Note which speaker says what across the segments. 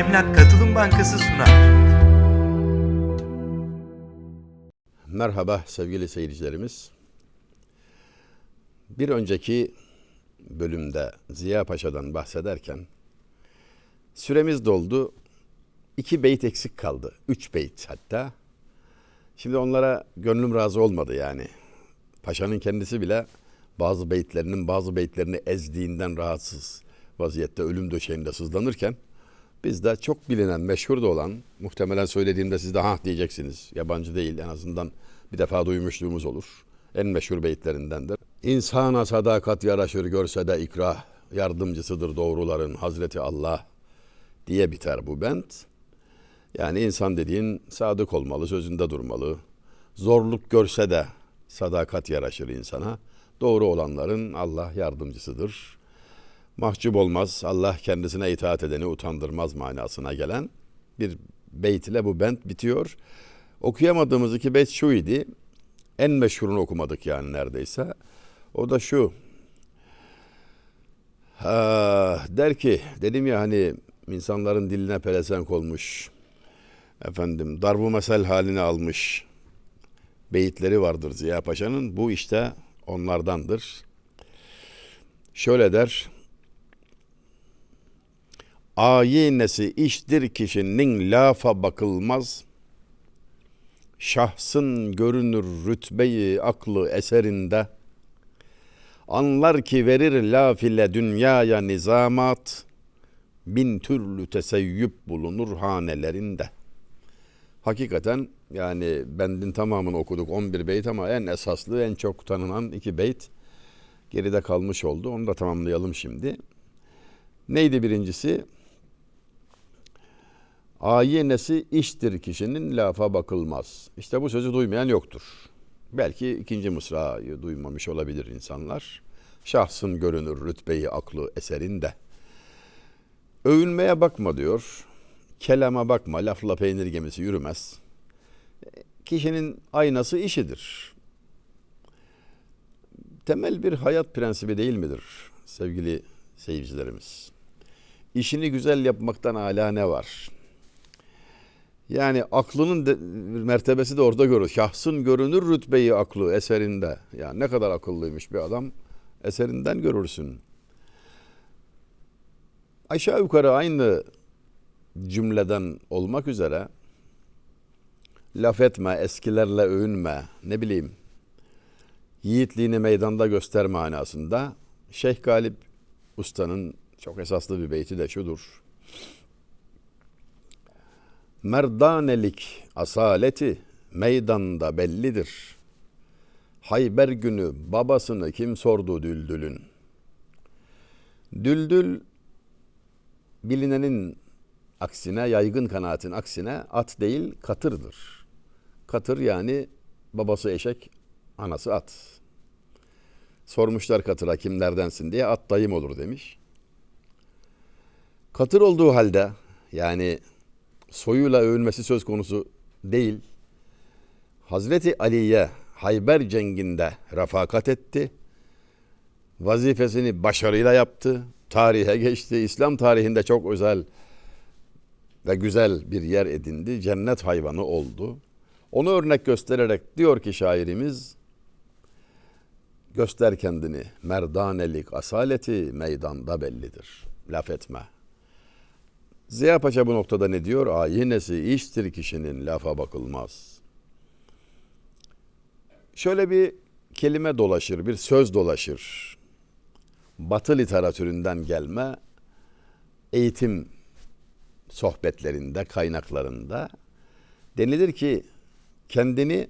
Speaker 1: Emlak Katılım Bankası sunar.
Speaker 2: Merhaba sevgili seyircilerimiz. Bir önceki bölümde Ziya Paşa'dan bahsederken süremiz doldu. İki beyt eksik kaldı. Üç beyt hatta. Şimdi onlara gönlüm razı olmadı yani. Paşa'nın kendisi bile bazı beytlerinin bazı beytlerini ezdiğinden rahatsız vaziyette ölüm döşeğinde sızlanırken biz de çok bilinen, meşhur da olan, muhtemelen söylediğimde siz de ha diyeceksiniz. Yabancı değil en azından bir defa duymuşluğumuz olur. En meşhur beytlerindendir. İnsana sadakat yaraşır görse de ikrah, yardımcısıdır doğruların Hazreti Allah diye biter bu bent. Yani insan dediğin sadık olmalı, sözünde durmalı. Zorluk görse de sadakat yaraşır insana. Doğru olanların Allah yardımcısıdır. Mahcup olmaz, Allah kendisine itaat edeni utandırmaz manasına gelen bir beyt ile bu bent bitiyor. Okuyamadığımız iki beyt şu idi. En meşhurunu okumadık yani neredeyse. O da şu. Ha, der ki, dedim ya hani insanların diline pelesenk olmuş. Efendim darbu mesel halini almış. Beyitleri vardır Ziya Paşa'nın. Bu işte onlardandır. Şöyle der. Ayinesi iştir kişinin lafa bakılmaz. Şahsın görünür rütbeyi aklı eserinde. Anlar ki verir laf ile dünyaya nizamat. Bin türlü teseyyüp bulunur hanelerinde. Hakikaten yani bendin tamamını okuduk 11 beyt ama en esaslı en çok tanınan iki beyt geride kalmış oldu. Onu da tamamlayalım şimdi. Neydi birincisi? Ayinesi iştir kişinin lafa bakılmaz. İşte bu sözü duymayan yoktur. Belki ikinci mısrayı duymamış olabilir insanlar. Şahsın görünür rütbeyi aklı eserinde. Övünmeye bakma diyor. Kelama bakma, lafla peynir gemisi yürümez. Kişinin aynası işidir. Temel bir hayat prensibi değil midir sevgili seyircilerimiz? İşini güzel yapmaktan âlâ ne var? Yani aklının de, mertebesi de orada görür. Şahsın görünür rütbeyi aklı eserinde. Yani ne kadar akıllıymış bir adam eserinden görürsün. Aşağı yukarı aynı cümleden olmak üzere laf etme, eskilerle övünme, ne bileyim yiğitliğini meydanda göster manasında Şeyh Galip Usta'nın çok esaslı bir beyti de şudur. Merdanelik asaleti meydanda bellidir. Hayber günü babasını kim sordu Düldül'ün? Düldül bilinenin aksine yaygın kanaatin aksine at değil katırdır. Katır yani babası eşek, anası at. Sormuşlar katıra kimlerdensin diye at dayım olur demiş. Katır olduğu halde yani soyuyla övülmesi söz konusu değil. Hazreti Ali'ye Hayber cenginde refakat etti. Vazifesini başarıyla yaptı. Tarihe geçti. İslam tarihinde çok özel ve güzel bir yer edindi. Cennet hayvanı oldu. Onu örnek göstererek diyor ki şairimiz göster kendini merdanelik asaleti meydanda bellidir. Laf etme. Ziya Paşa bu noktada ne diyor? Ayinesi iştir kişinin lafa bakılmaz. Şöyle bir kelime dolaşır, bir söz dolaşır. Batı literatüründen gelme eğitim sohbetlerinde, kaynaklarında denilir ki kendini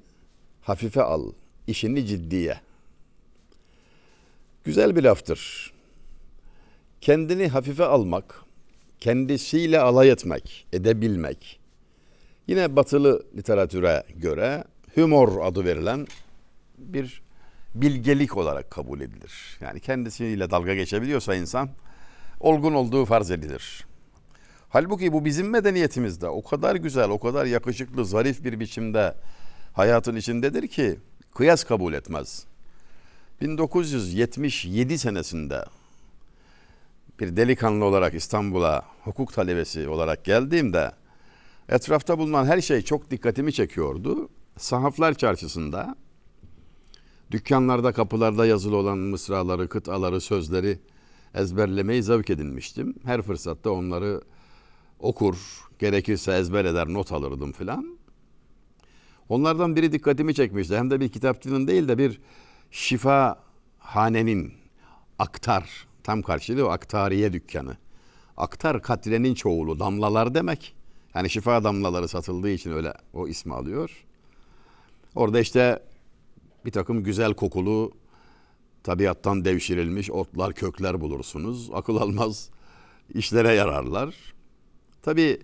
Speaker 2: hafife al, işini ciddiye. Güzel bir laftır. Kendini hafife almak, kendisiyle alay etmek, edebilmek. Yine batılı literatüre göre humor adı verilen bir bilgelik olarak kabul edilir. Yani kendisiyle dalga geçebiliyorsa insan olgun olduğu farz edilir. Halbuki bu bizim medeniyetimizde o kadar güzel, o kadar yakışıklı, zarif bir biçimde hayatın içindedir ki kıyas kabul etmez. 1977 senesinde bir delikanlı olarak İstanbul'a hukuk talebesi olarak geldiğimde etrafta bulunan her şey çok dikkatimi çekiyordu. Sahaflar çarşısında dükkanlarda kapılarda yazılı olan mısraları, kıtaları, sözleri ezberlemeyi zevk edinmiştim. Her fırsatta onları okur, gerekirse ezber eder, not alırdım filan. Onlardan biri dikkatimi çekmişti. Hem de bir kitapçının değil de bir şifa hanenin aktar, tam karşılığı aktariye dükkanı. Aktar katrenin çoğulu, damlalar demek. Yani şifa damlaları satıldığı için öyle o ismi alıyor. Orada işte bir takım güzel kokulu, tabiattan devşirilmiş otlar, kökler bulursunuz. Akıl almaz işlere yararlar. Tabii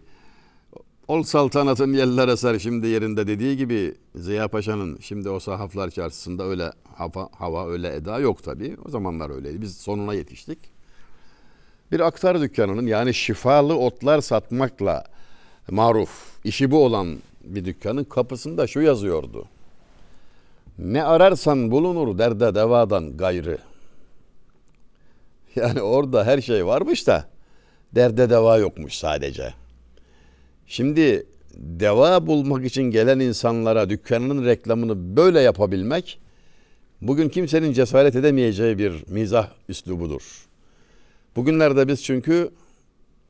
Speaker 2: Ol saltanatın yeller eser şimdi yerinde dediği gibi Ziya Paşa'nın şimdi o sahaflar çarşısında öyle hava, hava öyle eda yok tabii. O zamanlar öyleydi. Biz sonuna yetiştik. Bir aktar dükkanının yani şifalı otlar satmakla maruf, işi bu olan bir dükkanın kapısında şu yazıyordu. Ne ararsan bulunur derde devadan gayrı. Yani orada her şey varmış da derde deva yokmuş sadece. Şimdi deva bulmak için gelen insanlara dükkanının reklamını böyle yapabilmek bugün kimsenin cesaret edemeyeceği bir mizah üslubudur. Bugünlerde biz çünkü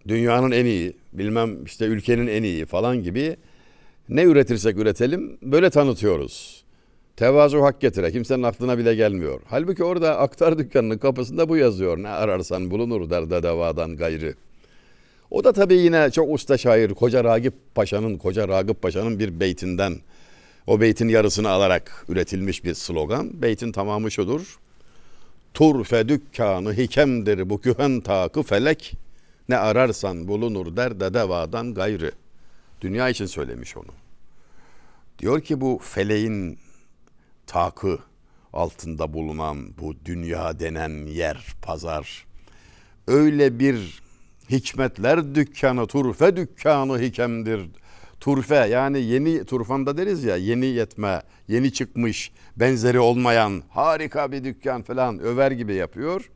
Speaker 2: dünyanın en iyi, bilmem işte ülkenin en iyi falan gibi ne üretirsek üretelim böyle tanıtıyoruz. Tevazu hak getire. Kimsenin aklına bile gelmiyor. Halbuki orada aktar dükkanının kapısında bu yazıyor. Ne ararsan bulunur derde devadan gayrı. O da tabii yine çok usta şair Koca Ragip Paşa'nın Koca Ragıp Paşa'nın bir beytinden o beytin yarısını alarak üretilmiş bir slogan. Beytin tamamı şudur. Turfe dükkanı hikemdir bu kühen takı felek. Ne ararsan bulunur derde devadan gayrı. Dünya için söylemiş onu. Diyor ki bu feleğin takı altında bulunan bu dünya denen yer, pazar öyle bir hikmetler dükkanı, turfe dükkanı hikemdir. Turfe yani yeni turfanda deriz ya yeni yetme, yeni çıkmış, benzeri olmayan harika bir dükkan falan över gibi yapıyor.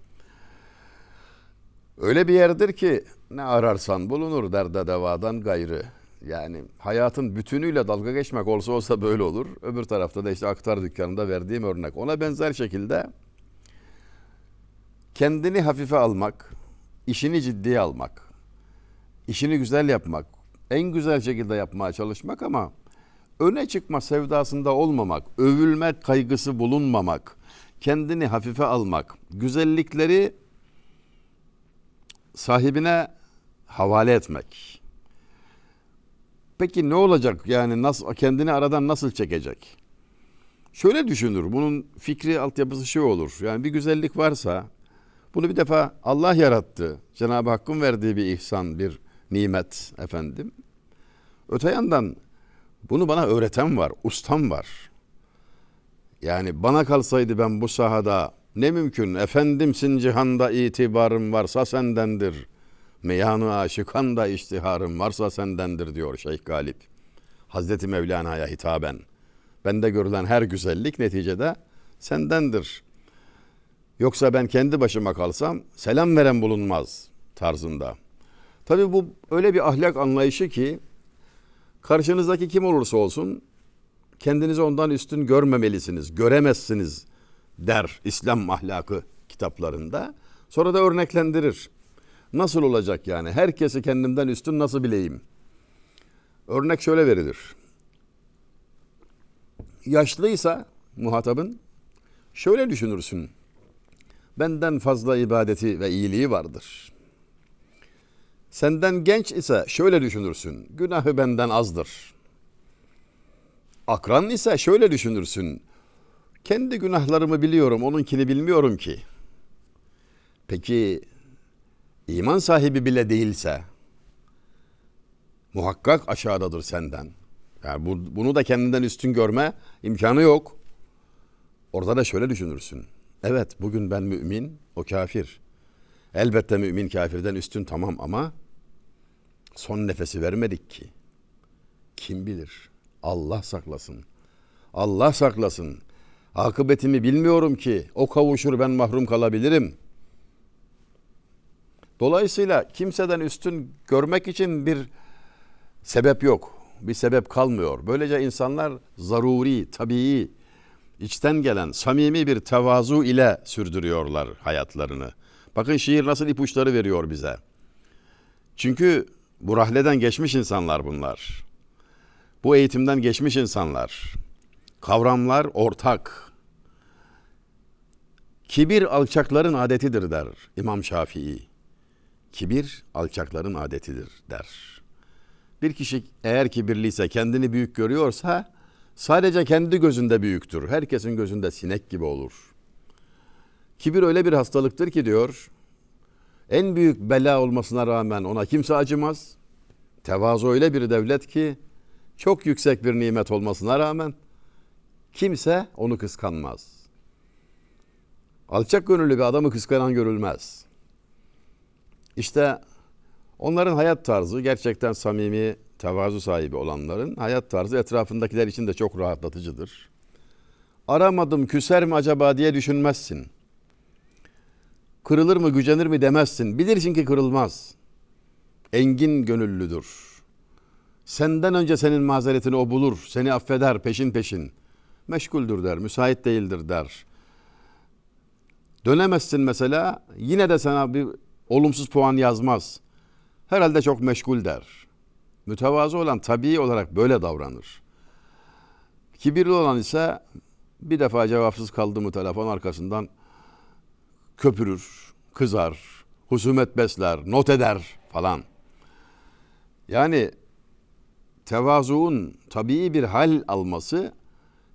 Speaker 2: Öyle bir yerdir ki ne ararsan bulunur derde devadan gayrı. Yani hayatın bütünüyle dalga geçmek olsa olsa böyle olur. Öbür tarafta da işte aktar dükkanında verdiğim örnek. Ona benzer şekilde kendini hafife almak, işini ciddiye almak, işini güzel yapmak, en güzel şekilde yapmaya çalışmak ama öne çıkma sevdasında olmamak, övülmek kaygısı bulunmamak, kendini hafife almak, güzellikleri sahibine havale etmek. Peki ne olacak? Yani nasıl kendini aradan nasıl çekecek? Şöyle düşünür. Bunun fikri altyapısı şu olur. Yani bir güzellik varsa bunu bir defa Allah yarattı. Cenab-ı Hakk'ın verdiği bir ihsan, bir nimet efendim. Öte yandan bunu bana öğreten var, ustam var. Yani bana kalsaydı ben bu sahada ne mümkün efendimsin cihanda itibarım varsa sendendir. Meyanı aşıkan da iştiharım varsa sendendir diyor Şeyh Galip. Hazreti Mevlana'ya hitaben. Bende görülen her güzellik neticede sendendir. Yoksa ben kendi başıma kalsam selam veren bulunmaz tarzında. Tabi bu öyle bir ahlak anlayışı ki karşınızdaki kim olursa olsun kendinizi ondan üstün görmemelisiniz, göremezsiniz der İslam ahlakı kitaplarında. Sonra da örneklendirir. Nasıl olacak yani? Herkesi kendimden üstün nasıl bileyim? Örnek şöyle verilir. Yaşlıysa muhatabın şöyle düşünürsün. Benden fazla ibadeti ve iyiliği vardır. Senden genç ise şöyle düşünürsün. Günahı benden azdır. Akran ise şöyle düşünürsün. Kendi günahlarımı biliyorum, onunkini bilmiyorum ki. Peki iman sahibi bile değilse muhakkak aşağıdadır senden. Yani bu, bunu da kendinden üstün görme imkanı yok. Orada da şöyle düşünürsün. Evet bugün ben mümin, o kafir. Elbette mümin kafirden üstün tamam ama son nefesi vermedik ki. Kim bilir? Allah saklasın. Allah saklasın. Akıbetimi bilmiyorum ki. O kavuşur ben mahrum kalabilirim. Dolayısıyla kimseden üstün görmek için bir sebep yok. Bir sebep kalmıyor. Böylece insanlar zaruri, tabii, içten gelen samimi bir tevazu ile sürdürüyorlar hayatlarını. Bakın şiir nasıl ipuçları veriyor bize. Çünkü bu rahleden geçmiş insanlar bunlar. Bu eğitimden geçmiş insanlar. Kavramlar ortak. Kibir alçakların adetidir der İmam Şafii. Kibir alçakların adetidir der. Bir kişi eğer kibirliyse, kendini büyük görüyorsa sadece kendi gözünde büyüktür. Herkesin gözünde sinek gibi olur. Kibir öyle bir hastalıktır ki diyor, en büyük bela olmasına rağmen ona kimse acımaz. Tevazu öyle bir devlet ki çok yüksek bir nimet olmasına rağmen kimse onu kıskanmaz. Alçak gönüllü bir adamı kıskanan görülmez. İşte onların hayat tarzı gerçekten samimi, tevazu sahibi olanların hayat tarzı etrafındakiler için de çok rahatlatıcıdır. Aramadım küser mi acaba diye düşünmezsin. Kırılır mı gücenir mi demezsin. Bilirsin ki kırılmaz. Engin gönüllüdür. Senden önce senin mazeretini o bulur. Seni affeder peşin peşin. Meşguldür der, müsait değildir der. Dönemezsin mesela yine de sana bir olumsuz puan yazmaz. Herhalde çok meşgul der. Mütevazı olan tabii olarak böyle davranır. Kibirli olan ise bir defa cevapsız kaldı mı telefon arkasından köpürür, kızar, husumet besler, not eder falan. Yani tevazuun tabii bir hal alması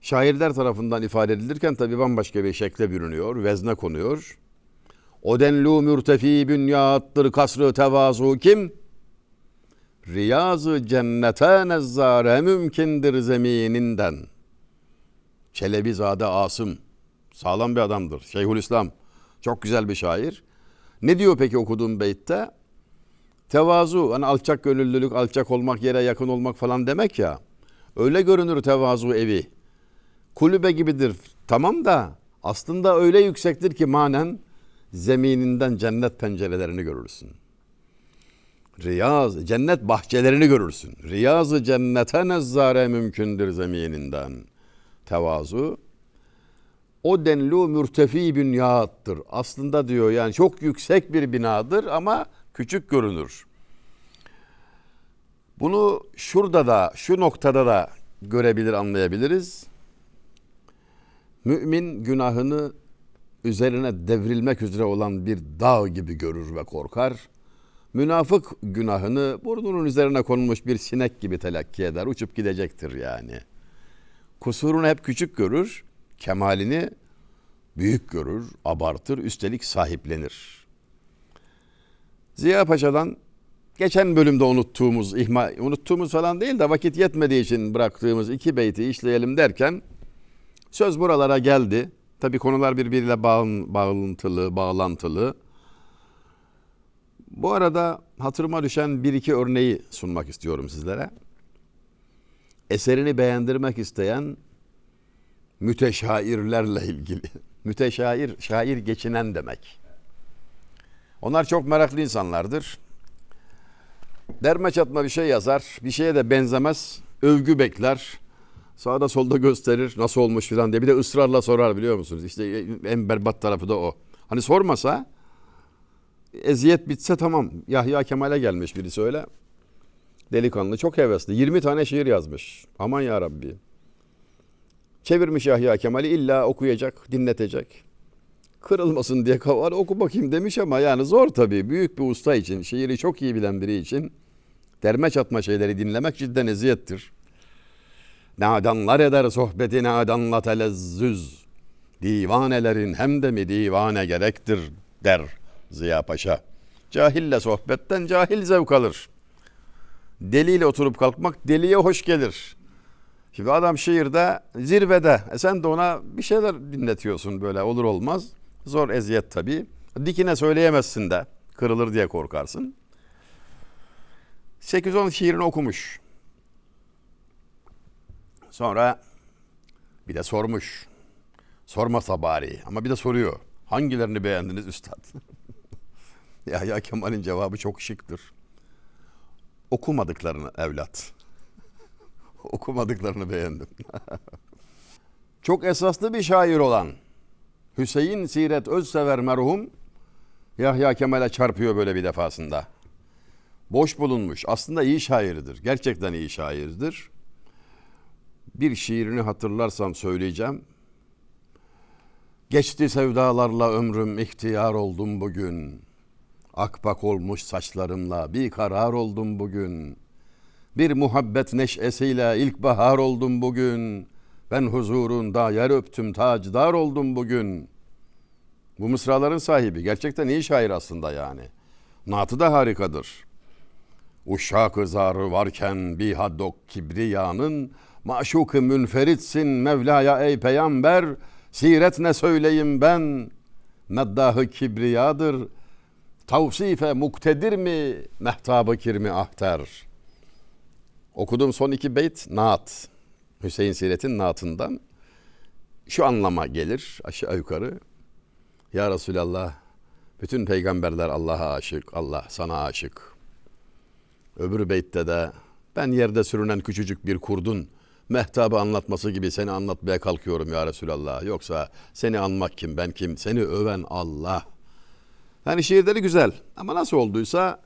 Speaker 2: şairler tarafından ifade edilirken tabii bambaşka bir şekle bürünüyor, vezne konuyor. O denlu mürtefi bünyattır kasrı tevazu kim? Riyazı cennete nezzare mümkündür zemininden. Çelebizade Asım. Sağlam bir adamdır. Şeyhülislam. Çok güzel bir şair. Ne diyor peki okuduğum beytte? Tevazu, hani alçak gönüllülük, alçak olmak, yere yakın olmak falan demek ya. Öyle görünür tevazu evi. Kulübe gibidir. Tamam da aslında öyle yüksektir ki manen zemininden cennet pencerelerini görürsün. Riyaz, cennet bahçelerini görürsün. Riyazı cennete nezzare mümkündür zemininden. Tevazu. O denlu mürtefi bünyattır. Aslında diyor yani çok yüksek bir binadır ama küçük görünür. Bunu şurada da, şu noktada da görebilir, anlayabiliriz. Mümin günahını üzerine devrilmek üzere olan bir dağ gibi görür ve korkar. Münafık günahını burnunun üzerine konulmuş bir sinek gibi telakki eder, uçup gidecektir yani. Kusurunu hep küçük görür, kemalini büyük görür, abartır, üstelik sahiplenir. Ziya Paşa'dan geçen bölümde unuttuğumuz, ihma, unuttuğumuz falan değil de vakit yetmediği için bıraktığımız iki beyti işleyelim derken söz buralara geldi. Tabii konular birbiriyle bağlantılı, bağlantılı. Bu arada hatırıma düşen bir iki örneği sunmak istiyorum sizlere. Eserini beğendirmek isteyen müteşairlerle ilgili. Müteşair, şair geçinen demek. Onlar çok meraklı insanlardır. Derme çatma bir şey yazar, bir şeye de benzemez, övgü bekler. Sağda solda gösterir nasıl olmuş filan diye. Bir de ısrarla sorar biliyor musunuz? İşte en berbat tarafı da o. Hani sormasa eziyet bitse tamam. Yahya Kemal'e gelmiş birisi öyle. Delikanlı çok hevesli. 20 tane şiir yazmış. Aman ya Rabbi. Çevirmiş Yahya Kemal'i illa okuyacak, dinletecek. Kırılmasın diye kavar oku bakayım demiş ama yani zor tabii. Büyük bir usta için, şiiri çok iyi bilen biri için derme çatma şeyleri dinlemek cidden eziyettir. Nadanlar eder sohbeti nadanla telezzüz. Divanelerin hem de mi divane gerektir der Ziya Paşa. Cahille sohbetten cahil zevk alır. Deliyle oturup kalkmak deliye hoş gelir. Şimdi adam şiirde zirvede. E sen de ona bir şeyler dinletiyorsun böyle olur olmaz. Zor eziyet tabii. Dikine söyleyemezsin de kırılır diye korkarsın. 8-10 şiirini okumuş. Sonra bir de sormuş. Sormasa bari ama bir de soruyor. Hangilerini beğendiniz üstad? Yahya Kemal'in cevabı çok şıktır. Okumadıklarını evlat. Okumadıklarını beğendim. çok esaslı bir şair olan Hüseyin Siret Özsever merhum Yahya Kemal'e çarpıyor böyle bir defasında. Boş bulunmuş. Aslında iyi şairdir. Gerçekten iyi şairdir. Bir şiirini hatırlarsam söyleyeceğim. Geçti sevdalarla ömrüm ihtiyar oldum bugün. Akbak olmuş saçlarımla bir karar oldum bugün. Bir muhabbet neşesiyle ilkbahar oldum bugün. Ben huzurunda yer öptüm tacdar oldum bugün. Bu mısraların sahibi gerçekten iyi şair aslında yani. Natı da harikadır. Uşak zarı varken bir haddok kibriyanın maşuk münferitsin Mevla'ya ey peygamber siret ne söyleyeyim ben meddahı kibriyadır tavsife muktedir mi mehtabı kirmi ahter okuduğum son iki beyt naat. Hüseyin Siret'in naatından. Şu anlama gelir aşağı yukarı. Ya Resulallah bütün peygamberler Allah'a aşık Allah sana aşık. Öbür beytte de ben yerde sürünen küçücük bir kurdun mehtabı anlatması gibi seni anlatmaya kalkıyorum ya Resulallah. Yoksa seni anmak kim ben kim? Seni öven Allah. Yani şiirleri güzel ama nasıl olduysa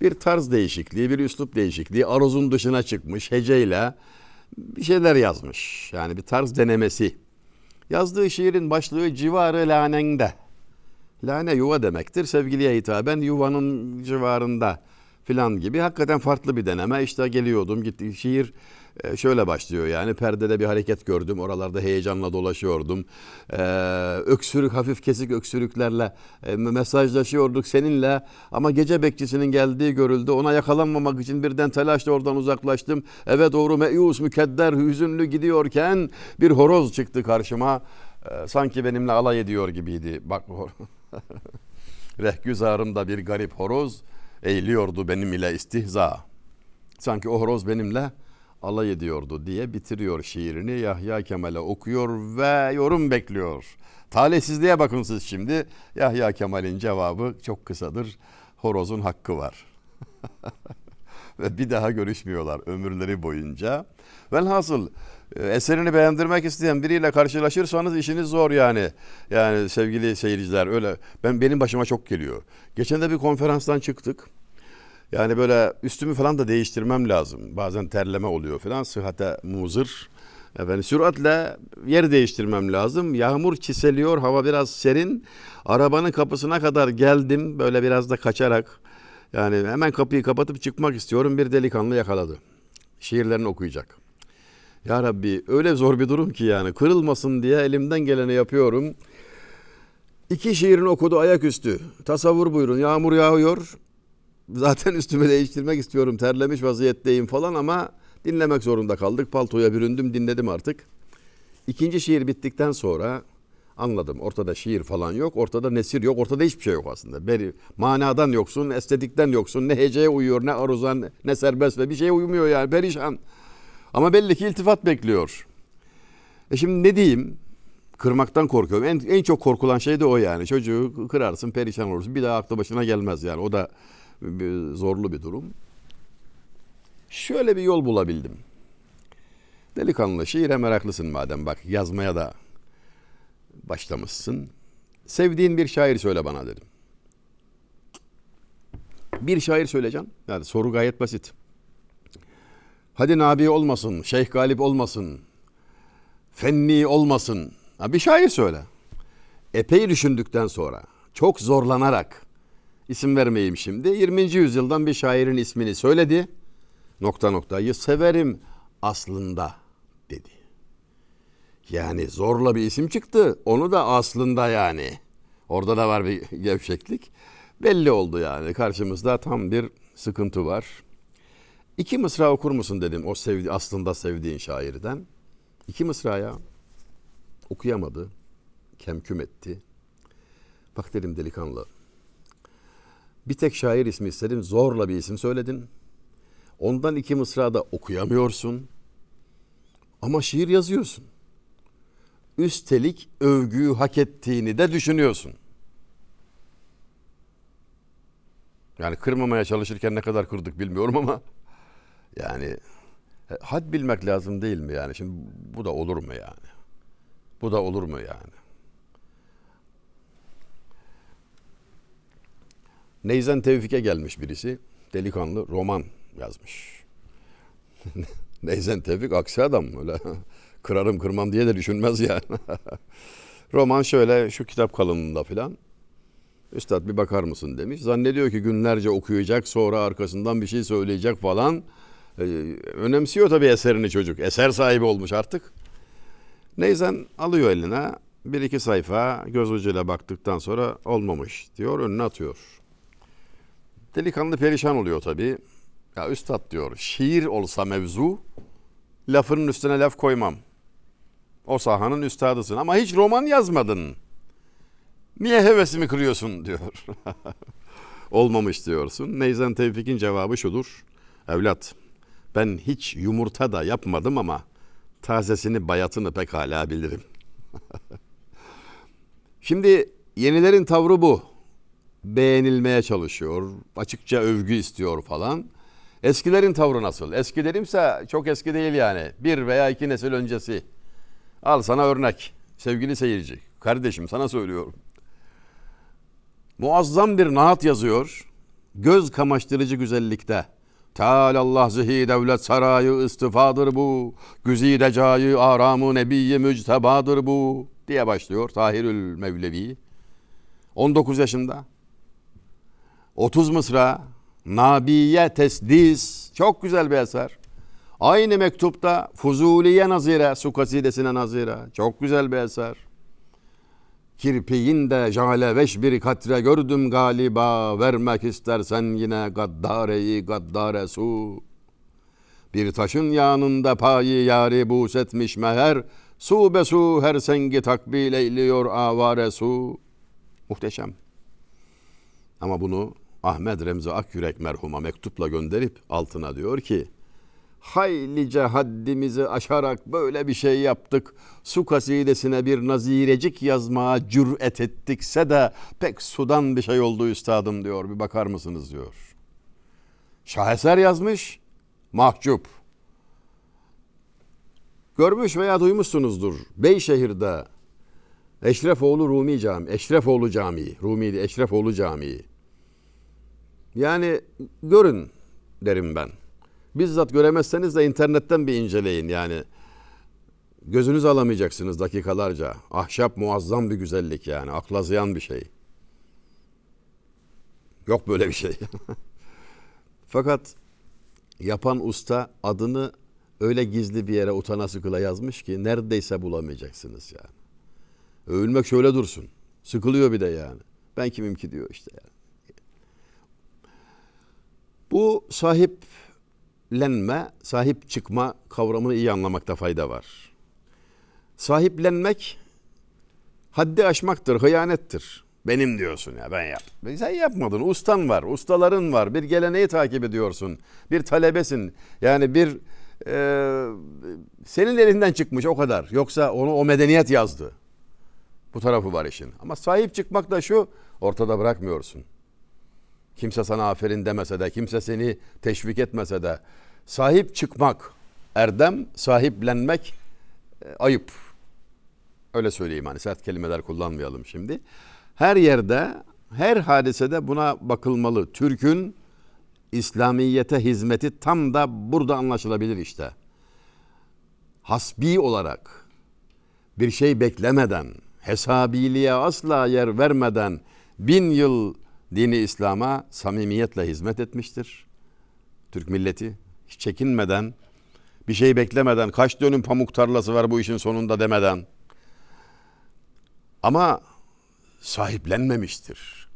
Speaker 2: bir tarz değişikliği bir üslup değişikliği aruzun dışına çıkmış heceyle bir şeyler yazmış. Yani bir tarz denemesi. Yazdığı şiirin başlığı civarı lanende. Lane yuva demektir. Sevgiliye hitaben yuvanın civarında filan gibi. Hakikaten farklı bir deneme. İşte geliyordum gitti şiir e, şöyle başlıyor yani perdede bir hareket gördüm oralarda heyecanla dolaşıyordum. Ee, öksürük hafif kesik öksürüklerle e, mesajlaşıyorduk seninle. Ama gece bekçisinin geldiği görüldü. Ona yakalanmamak için birden telaşla oradan uzaklaştım. Eve doğru meyus mükedder hüzünlü gidiyorken bir horoz çıktı karşıma. Ee, sanki benimle alay ediyor gibiydi. Bak rehgüzarımda bir garip horoz. Eğiliyordu benim ile istihza. Sanki o horoz benimle alay ediyordu diye bitiriyor şiirini. Yahya Kemal'e okuyor ve yorum bekliyor. Talihsizliğe bakın siz şimdi. Yahya Kemal'in cevabı çok kısadır. Horozun hakkı var. ve bir daha görüşmüyorlar ömürleri boyunca. Velhasıl e, eserini beğendirmek isteyen biriyle karşılaşırsanız işiniz zor yani. Yani sevgili seyirciler öyle ben benim başıma çok geliyor. Geçen de bir konferanstan çıktık. Yani böyle üstümü falan da değiştirmem lazım. Bazen terleme oluyor falan. Sıhhate muzır. Efendim süratle yer değiştirmem lazım. Yağmur çiseliyor, hava biraz serin. Arabanın kapısına kadar geldim böyle biraz da kaçarak. Yani hemen kapıyı kapatıp çıkmak istiyorum. Bir delikanlı yakaladı. Şiirlerini okuyacak. Ya Rabbi öyle zor bir durum ki yani kırılmasın diye elimden geleni yapıyorum. İki şiirini okudu ayaküstü. Tasavvur buyurun. Yağmur yağıyor. Zaten üstümü değiştirmek istiyorum. Terlemiş vaziyetteyim falan ama dinlemek zorunda kaldık. Paltoya büründüm dinledim artık. İkinci şiir bittikten sonra anladım. Ortada şiir falan yok. Ortada nesir yok. Ortada hiçbir şey yok aslında. Beri, manadan yoksun, estetikten yoksun. Ne heceye uyuyor, ne aruzan, ne serbest ve bir şeye uymuyor yani. Perişan. Ama belli ki iltifat bekliyor. E şimdi ne diyeyim? Kırmaktan korkuyorum. En, en çok korkulan şey de o yani. Çocuğu kırarsın, perişan olursun. Bir daha aklı başına gelmez yani. O da bir, zorlu bir durum. Şöyle bir yol bulabildim. Delikanlı şiire meraklısın madem bak yazmaya da başlamışsın. Sevdiğin bir şair söyle bana dedim. Bir şair söyleyeceğim. Yani soru gayet basit. Hadi Nabi olmasın, Şeyh Galip olmasın, Fenni olmasın. Ha, bir şair söyle. Epey düşündükten sonra, çok zorlanarak, isim vermeyeyim şimdi, 20. yüzyıldan bir şairin ismini söyledi. Nokta noktayı severim aslında dedi. Yani zorla bir isim çıktı. Onu da aslında yani. Orada da var bir gevşeklik. Belli oldu yani. Karşımızda tam bir sıkıntı var. İki mısra okur musun dedim o sevdi aslında sevdiğin şairden. İki mısra ya. Okuyamadı. Kemküm etti. Bak dedim delikanlı. Bir tek şair ismi istedim. Zorla bir isim söyledin. Ondan iki mısra da okuyamıyorsun. Ama şiir yazıyorsun. Üstelik övgüyü hak ettiğini de düşünüyorsun. Yani kırmamaya çalışırken ne kadar kırdık bilmiyorum ama yani e, had bilmek lazım değil mi yani? Şimdi bu da olur mu yani? Bu da olur mu yani? Neyzen Tevfik'e gelmiş birisi. Delikanlı roman yazmış. Neyzen Tevfik aksi adam öyle. Kırarım kırmam diye de düşünmez yani. roman şöyle şu kitap kalınlığında filan. Üstad bir bakar mısın demiş. Zannediyor ki günlerce okuyacak sonra arkasından bir şey söyleyecek falan. Ee, önemsiyor tabii eserini çocuk. Eser sahibi olmuş artık. Neyzen alıyor eline bir iki sayfa göz ucuyla baktıktan sonra olmamış diyor önüne atıyor. Delikanlı perişan oluyor tabii. Ya üstad diyor şiir olsa mevzu lafının üstüne laf koymam. O sahanın üstadısın ama hiç roman yazmadın. Niye hevesimi kırıyorsun diyor. Olmamış diyorsun. Neyzen Tevfik'in cevabı şudur. Evlat ben hiç yumurta da yapmadım ama tazesini bayatını pekala bilirim. Şimdi yenilerin tavrı bu. Beğenilmeye çalışıyor, açıkça övgü istiyor falan. Eskilerin tavrı nasıl? Eski dedimse çok eski değil yani. Bir veya iki nesil öncesi. Al sana örnek. Sevgili seyirci, kardeşim sana söylüyorum. Muazzam bir naat yazıyor. Göz kamaştırıcı güzellikte. Teala Allah zihi devlet sarayı istifadır bu. Güzide cayı aramı nebiyyi müctebadır bu. Diye başlıyor Tahirül Mevlevi. 19 yaşında. 30 mısra. Nabiye tesdis. Çok güzel bir eser. Aynı mektupta Fuzuliye nazire, su kasidesine nazire. Çok güzel bir eser. Kirpiğinde jale veş bir katre gördüm galiba. Vermek istersen yine gaddareyi gaddare su. Bir taşın yanında payı yari bus etmiş meher. Su be su her sengi takbil eyliyor avare su. Muhteşem. Ama bunu Ahmet Remzi Akyürek merhuma mektupla gönderip altına diyor ki haylice haddimizi aşarak böyle bir şey yaptık. Su kasidesine bir nazirecik yazmaya cüret ettikse de pek sudan bir şey oldu üstadım diyor. Bir bakar mısınız diyor. Şaheser yazmış, mahcup. Görmüş veya duymuşsunuzdur. Beyşehir'de Eşrefoğlu Rumi Camii, Eşrefoğlu Camii, Rumi değil, Eşrefoğlu Camii. Yani görün derim ben. Bizzat göremezseniz de internetten bir inceleyin yani. Gözünüz alamayacaksınız dakikalarca. Ahşap muazzam bir güzellik yani. Akla ziyan bir şey. Yok böyle bir şey. Fakat yapan usta adını öyle gizli bir yere utana sıkıla yazmış ki neredeyse bulamayacaksınız yani. Övülmek şöyle dursun. Sıkılıyor bir de yani. Ben kimim ki diyor işte yani. Bu sahiplenme, sahip çıkma kavramını iyi anlamakta fayda var. Sahiplenmek haddi aşmaktır, hıyanettir. Benim diyorsun ya ben yap. Sen yapmadın. Ustan var, ustaların var. Bir geleneği takip ediyorsun. Bir talebesin. Yani bir e, senin elinden çıkmış o kadar. Yoksa onu o medeniyet yazdı. Bu tarafı var işin. Ama sahip çıkmak da şu ortada bırakmıyorsun. Kimse sana aferin demese de, kimse seni teşvik etmese de sahip çıkmak erdem, sahiplenmek e, ayıp. Öyle söyleyeyim hani sert kelimeler kullanmayalım şimdi. Her yerde, her hadisede buna bakılmalı. Türk'ün İslamiyete hizmeti tam da burada anlaşılabilir işte. Hasbi olarak bir şey beklemeden, hesabiliğe asla yer vermeden bin yıl dini İslam'a samimiyetle hizmet etmiştir. Türk milleti hiç çekinmeden, bir şey beklemeden, kaç dönüm pamuk tarlası var bu işin sonunda demeden. Ama sahiplenmemiştir.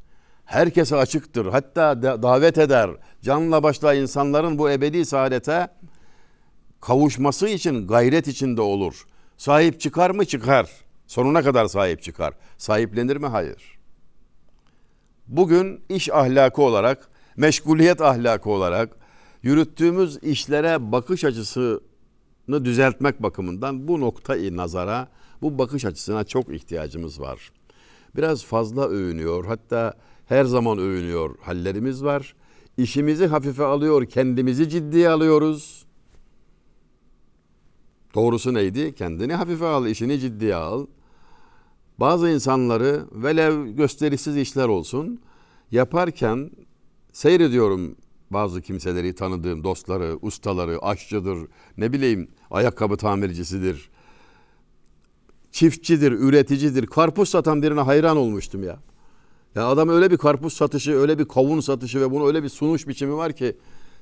Speaker 2: Herkese açıktır. Hatta davet eder. Canla başla insanların bu ebedi saadete kavuşması için gayret içinde olur. Sahip çıkar mı? Çıkar. Sonuna kadar sahip çıkar. Sahiplenir mi? Hayır. Bugün iş ahlakı olarak, meşguliyet ahlakı olarak yürüttüğümüz işlere bakış açısını düzeltmek bakımından bu noktayı nazara, bu bakış açısına çok ihtiyacımız var. Biraz fazla övünüyor. Hatta her zaman övünüyor hallerimiz var. İşimizi hafife alıyor, kendimizi ciddiye alıyoruz. Doğrusu neydi? Kendini hafife al, işini ciddiye al. Bazı insanları velev gösterişsiz işler olsun yaparken seyrediyorum bazı kimseleri tanıdığım dostları, ustaları, aşçıdır, ne bileyim ayakkabı tamircisidir, çiftçidir, üreticidir. Karpuz satan birine hayran olmuştum ya. Ya adam öyle bir karpuz satışı, öyle bir kavun satışı ve bunu öyle bir sunuş biçimi var ki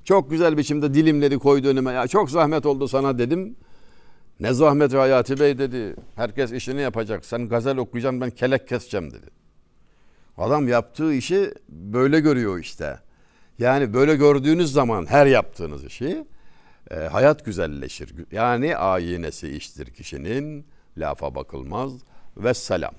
Speaker 2: çok güzel biçimde dilimleri koydu önüme. Ya çok zahmet oldu sana dedim. Ne zahmet Hayati Bey dedi. Herkes işini yapacak. Sen gazel okuyacaksın ben kelek keseceğim dedi. Adam yaptığı işi böyle görüyor işte. Yani böyle gördüğünüz zaman her yaptığınız işi e, hayat güzelleşir. Yani ayinesi iştir kişinin lafa bakılmaz ve selam.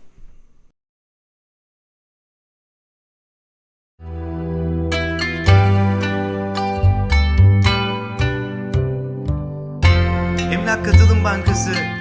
Speaker 1: Emlak Katılım Bankası